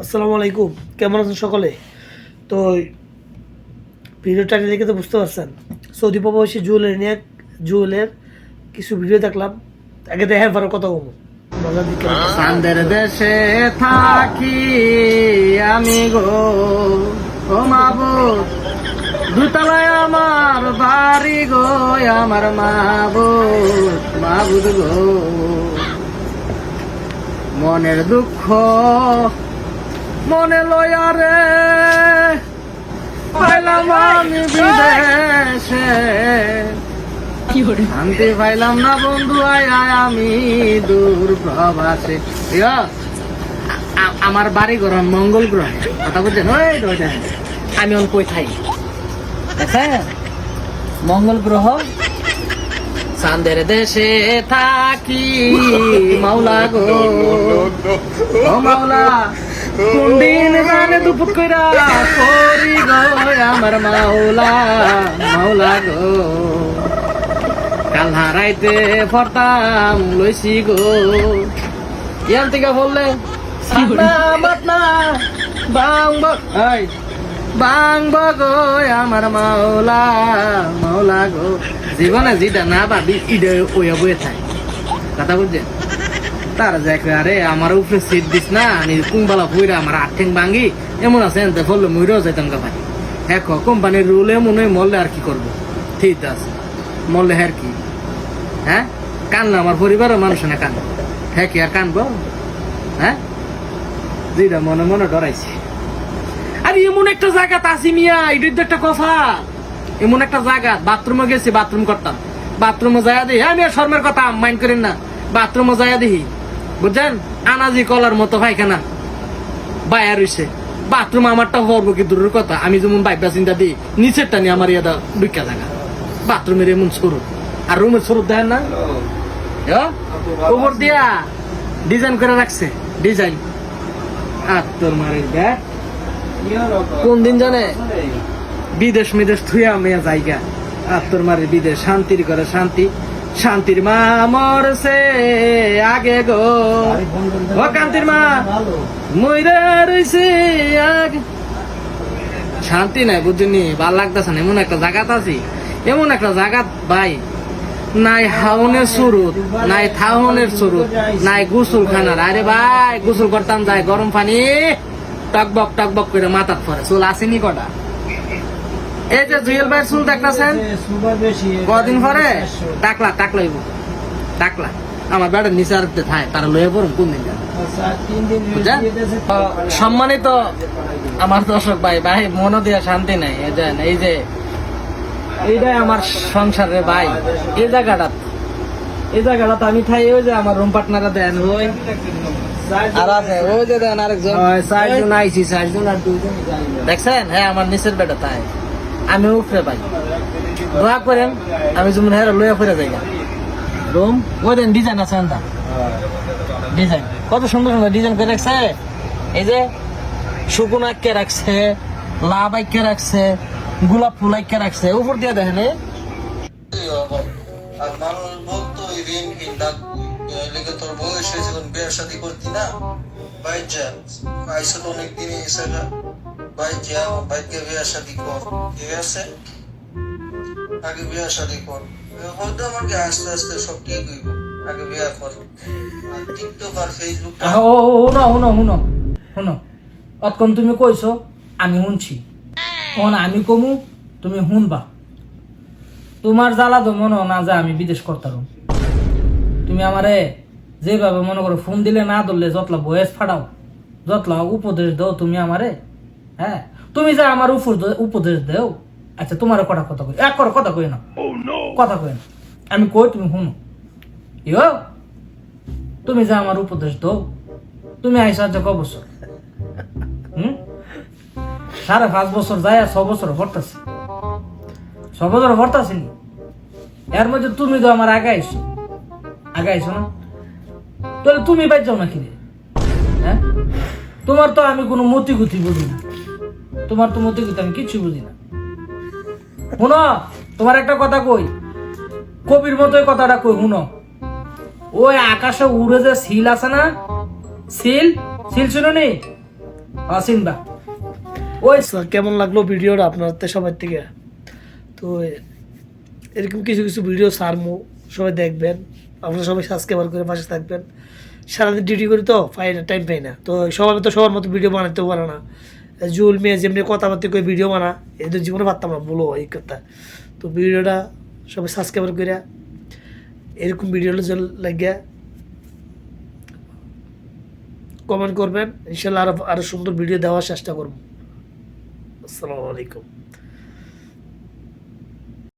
আসসালামু আলাইকুম। কেমন আছেন সকলে? তো ভিডিও টাইটেল দেখে তো বুঝতে পারছেন। সৌদি প্রবাসী জুয়েলের নিয়ে জুয়েলের কিছু ভিডিও দেখলাম। আগে দেখার পরে কথা বলব। দেশে থাকি আমি গো। ও মাবুদ দুতলায় আমার বাড়ি গো, আমার মাবুদ মাবুদ গো। মনের দুঃখ মনে লয়া রে পাইলাম আমি বিদেশে শান্তি পাইলাম না বন্ধু আয় আয় আমি দূর প্রবাসে আমার বাড়ি ঘর মঙ্গল গ্রহে কথা ওইটা। আমি অন কই থাই মঙ্গল গ্রহ চাঁদের দেশে থাকি মাওলা গো ও মাওলা কোন দিন জানে দুপুর করি গো আমার মাওলা মাওলা গো। কাল হারাইতে ফরতাম লইছি গো। ইয়ান থেকে বললে বাং বগ এই, বাং মাওলা জীবনে যেটা না ভাবি, ইডে ওয়া বয়ে থাই। কথা বুঝছেন? তার দেখে আরে, আমার উপরে সিট দিস না, আমি কুম্বালা ফুইরা আমার আঠেং ভাঙ্গি? এমন আছে, এনতে ফললে মুইরাও যাইতাম গা ভাই। হ্যাঁ কোম্পানির রুল এমন হয়, মরলে আর কি করব? ঠিক আছে। মরলে হ্যাঁ কি? হ্যাঁ? কান্না আমার পরিবারের মানুষ না কান। হ্যাঁ কি আর কানবো হ্যাঁ? যেটা মনে মনে ডরাইছি। আরে, এমন একটা জায়গা তাসি মিয়া এটার তো একটা কথা। এমন একটা জায়গা, বাথরুমে গেছি, বাথরুম করতাম। বাথরুমে যাইয়া দিই আমি আর শর্মের কথা মাইন্ড করেন না। বাথরুমে যাইয়া দিই বুঝছেন? আনাজি কলার মতো পায়খানা। বায়া রইছে। বাথরুম আমারটা হব কি দূরের কথা? আমি যেমন বাইবা চিন্তা দিই নিচের টানি আমার ইয়াদা দুইটা জায়গা বাথরুমের এমন সরু। আর রুমের সরু দেন না? উপর দিয়া ডিজাইন করে রাখছে। ডিজাইন। আর তোর মারের ব্যাগ কোন দিন জানে? বিদেশ মিদেশ থুয়া মেয়া জায়গা। আর তোর মারের বিদেশ, শান্তির করে শান্তি। শান্তির মা মরছে আগে গো। ও কান্তির মা ময়রা রইছে আগে। শান্তি নাই বুঝিনি ভালো লাগতেছে না এমন একটা জায়গাত আছি এমন একটা জায়গাত ভাই। নাই হাউনের সুরুত নাই থাউনের সুরুত নাই গুসুল খানার আরে ভাই গুসুল করতাম যাই গরম পানি টকবক টকবক করে মাথাত পরে। চুল আসেনি কটা? এই যে জুয়েল ভাইয়ের চুল দেখতেছেন? কদিন পরে? টাকলা টাকলা হইব। টাকলা। আমার বেড়ার নিচে আর থায় তারা লয়ে পড়ুন কোন দিন সম্মানিত আমার দর্শক ভাই ভাই মনে দিয়ে শান্তি নাই এই যে এই যে এইটাই আমার সংসারের ভাই এই জায়গাটা। এই জায়গাটা আমি থাই ওই যে আমার রুম পার্টনারা দেন ওই। আর আছে ওই যে দেন আরেকজন। চারজন আইছি চারজন আর দুইজন দেখছেন? হ্যাঁ আমার নিচের বেটা তাই। আমি উপরে ভাই দোয়া করেন, আমি যেমন হ্যাঁ লইয়া ফিরে যাই রুম ওই দেন ডিজাইন আছে না ডিজাইন কত সুন্দর সুন্দর ডিজাইন করে রাখছে। এই যে শুকুন আঁকে রাখছে, লাভ আঁকে রাখছে, গোলাপ ফুল আঁকে রাখছে। উপর দিয়ে দেখেন বয়স হয়েছে যখন বিয়ে করতি না? ভাই যা আইসো তো অনেক এসে শাদী কর, ঠিক আছে? আগে শাদী কর। হয়তো আমাকে আস্তে আস্তে সব আগে কর। টিকটক আর ফেসবুক ও অতক্ষণ তুমি কইছো, আমি শুনছি। তখন আমি কমু, তুমি শুনবা। তোমার জ্বালা তো মনে না যে আমি বিদেশ করতাম তুমি আমারে যেভাবে মনে করো, ফোন দিলে না ধরলে যতলা বয়স ফাটাও, যতলা উপদেশ দাও তুমি আমারে। হ্যাঁ? তুমি যে আমার উপর উপদেশ দেও আচ্ছা তোমার কটা কথা কই এক করে কথা কই না। কথা কই না। আমি কই তুমি শুনো। ইয়ো তুমি যে আমার উপদেশ দাও তুমি আইসা যে ক বছর? হুম? সাড়ে পাঁচ বছর যায় আর ছ বছর ভরতাছি ছ বছর ভরতাছি নি এর মধ্যে তুমি তো আমার আগে আইসো। আগে আইসো না। তাহলে তুমি বাদ যাও নাকি রে? হ্যাঁ? তোমার তো আমি কোনো মতি গুতি বুঝি না। তোমার তো মতি গুতি আমি কিছু বুঝি না। শুনো তোমার একটা কথা কই? কবির মতোই কথাটা কই শুনো ওই আকাশে উড়ে যে সিল আছে না সিল সিল শুনো নি? হ্যাঁ ওই আচ্ছা, কেমন লাগল ভিডিওটা আপনার তো সবার থেকে? তো এরকম কিছু কিছু ভিডিও সারমু সবাই দেখবেন। আপনারা সবাই সাবস্ক্রাইবার করে পাশে থাকবেন। সারাদিন ডিউটি করি তো, পাই না টাইম পাই না। তো সবাই তো সবার মতো ভিডিও বানাতেও পারে না। জুল, মেয়ে যেমনি কথাবার্তা করে ভিডিও বানা, এদের জীবনে পারতাম না, বলো এই কথা। তো ভিডিওটা সবাই সাবস্ক্রাইবার করে এরকম ভিডিও লাগিয়া কমেন্ট করবেন, ইনশাল্লাহ আরও আরও সুন্দর ভিডিও দেওয়ার চেষ্টা করব। আসসালামু আলাইকুম।